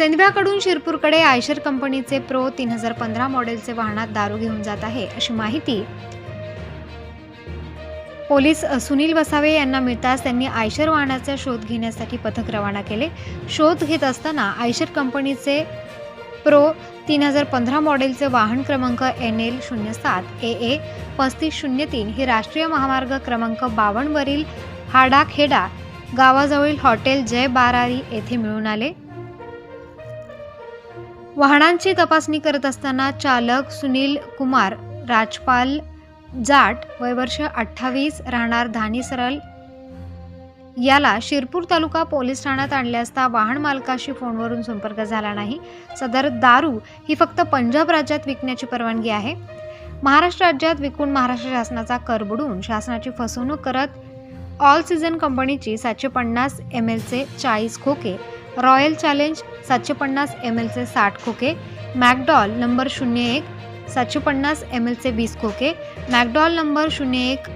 सेंधव्याकडून शिरपूरकडे Eicher कंपनीचे pro तीन हजार पंधरा मॉडेलचे वाहनात दारू घेऊन जात आहे अशी माहिती पोलीस सुनील वसावे यांना मिळताच त्यांनी आयशर वाहनाचा शोध घेण्यासाठी पथक रवाना केले. शोध घेत असताना आयशर कंपनीचे प्रो तीन हजार पंधरा मॉडेलचे वाहन क्रमांक एन एल शून्य सात ए ए पस्तीस शून्य तीन हे राष्ट्रीय महामार्ग क्रमांक बावन्नवरील हाडाखेडा गावाजवळील हॉटेल जय बारारी येथे मिळून आले. वाहनांची तपासणी करत असताना चालक सुनील कुमार राजपाल जाट वय वर्ष अठ्ठावीस राहणार धानीसरल. याला शिरपूर तालुका पोलीस ठाण्यात आणले असता वाहन मालकाशी फोनवरून संपर्क झाला नाही. सदर दारू ही फक्त पंजाब राज्यात विकण्याची परवानगी आहे. महाराष्ट्र राज्यात विकून महाराष्ट्र शासनाचा कर बुडवून शासनाची फसवणूक करत ऑल सीझन कंपनीची सातशे पन्नास एम एलचे चाळीस खोके रॉयल चॅलेंज सातशे पन्नास एम एलचे साठ खोके मॅकडॉल नंबर शून्य एक सातशे पन्नास एम एलचे वीस खोके मॅकडॉल नंबर शून्य एक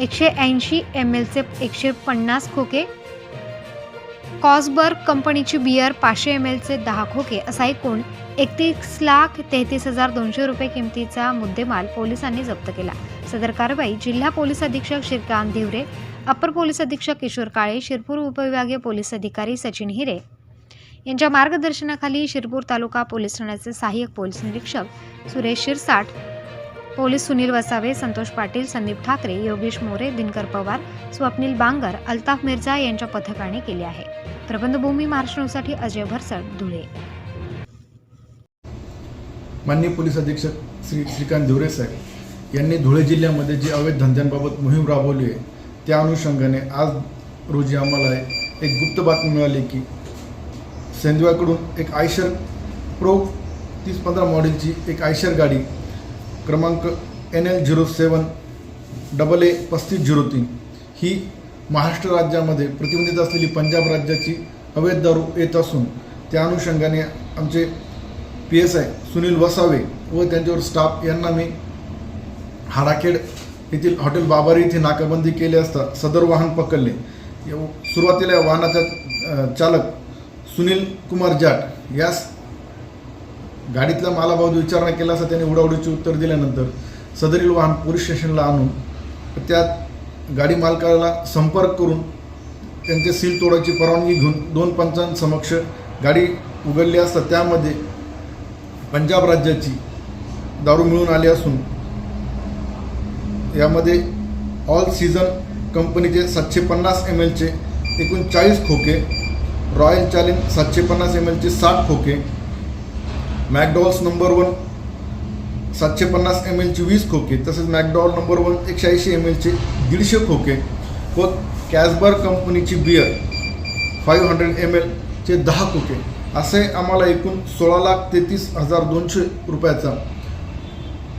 एकशे ऐंशी एम एलचे एकशे पन्नास खोके कॉसबर्ग कंपनीची बियर पाचशे एम एलचे दहा खोके असा एकूण एकतीस लाख तेहतीस हजार दोनशे रुपये किमतीचा मुद्देमाल पोलिसांनी जप्त केला. सदर कारवाई जिल्हा पोलीस अधीक्षक श्रीकांत धिवरे अपर पोलीस अधीक्षक किशोर काळे शिरपूर उपविभागीय पोलीस अधिकारी सचिन हिरे यांच्या मार्गदर्शनाखाली शिरपूर तालुका पोलीस ठाण्याचे सहाय्यक पोलीस निरीक्षक सुरेश शिरसाट पोलीस सुनील वसावे संतोष पाटील संदीप ठाकरे योगेश मोरे दिनकर पवार स्वप्नील बांगर अल्ताफ मिर्झा यांच्या पथकाने केले आहे. प्रबंधभूमी महाराष्ट्र अजय भरसड धुळे. माननीय पोलीस अधीक्षक श्री श्रीकांत साहेब यांनी धुळे जिल्ह्यामध्ये जी अवैध धंद्यांबाबत मोहीम राबवली आहे त्या अनुषंगाने आज रोजी आम्हाला एक गुप्त बातमी मिळाली की सेंदव्याकडून एक आयशर प्रो तीस पंधरा मॉडेलची एक आयशर गाडी क्रमांक N L zero seven double A पस्तीस झिरो तीन ही महाराष्ट्र राज्यामध्ये प्रतिबंधित असलेली पंजाब राज्याची अवैध दारू येत असून त्या अनुषंगाने आमचे P S I Sunil Vasave व त्यांच्यावर स्टाफ यांना मी हाडाखेड येथील हॉटेल बाबारी येथे नाकाबंदी केली असता सदर वाहन पकडले. सुरुवातीला या वाहनाचा चालक सुनील कुमार जाट यास गाडीतल्या मालाबाबत विचारणा केला असता त्यांनी उडावडीचे उत्तर दिल्यानंतर सदरील वाहन पोलीस स्टेशनला आणून त्यात गाडी मालकाला संपर्क करून त्यांचे सील तोडायची परवानगी घेऊन दोन पंचांसमक्ष गाडी उघडली असता त्यामध्ये पंजाब राज्याची दारू मिळून आली असून यामध्ये ऑल सीझन कंपनीचे सातशे पन्नास एम एलचे एकूण चाळीस खोके रॉयल चॅलेंज सातशे पन्नास एम एलचे साठ खोके मॅकडॉल्स नंबर वन सातशे पन्नास एम एलचे वीस खोके तसेच मॅकडॉल नंबर वन एकशे ऐंशी एम एलचे दीडशे खोके व कॅसबर कंपनीची बियर फाईव्ह हंड्रेड एम एलचे दहा खोके. असे आम्हाला एकूण सोळा लाख तेहतीस हजार दोनशे रुपयाचा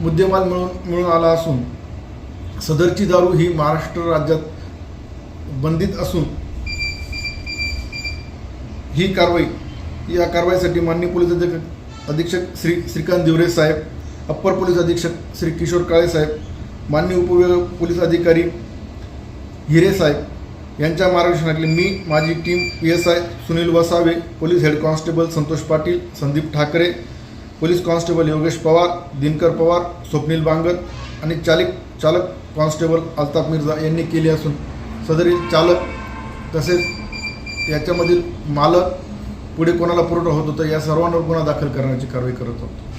मुद्देमाल मिळून मिळून आला असून सदरची दारू ही महाराष्ट्र राज्यात बंदित असून ही कारवाई या कारवाईसाठी माननीय पोलीस अधीक्षक अधीक्षक श्री श्रीकांत दिवरे साहेब अप्पर पोलीस अधीक्षक श्री किशोर काळे साहेब माननीय उपविभाग पोलीस अधिकारी हिरे साहेब यांच्या मार्गदर्शनाखाली मी माझी team P S I Sunil Vasave police head constable Santosh Patil Sandeep Thakare police constable Yogesh Pawar Dinkar Pawar Swapnil Bangar आणि चालिक चालक कॉन्स्टेबल अल्ताफ मिर्झा यांनी केली असून सदरील चालक तसेच याच्यामधील मालक पुढे कोणाला पुरवठा होत होता या सर्वांवर गुन्हा दाखल करण्याची कारवाई करत आहोत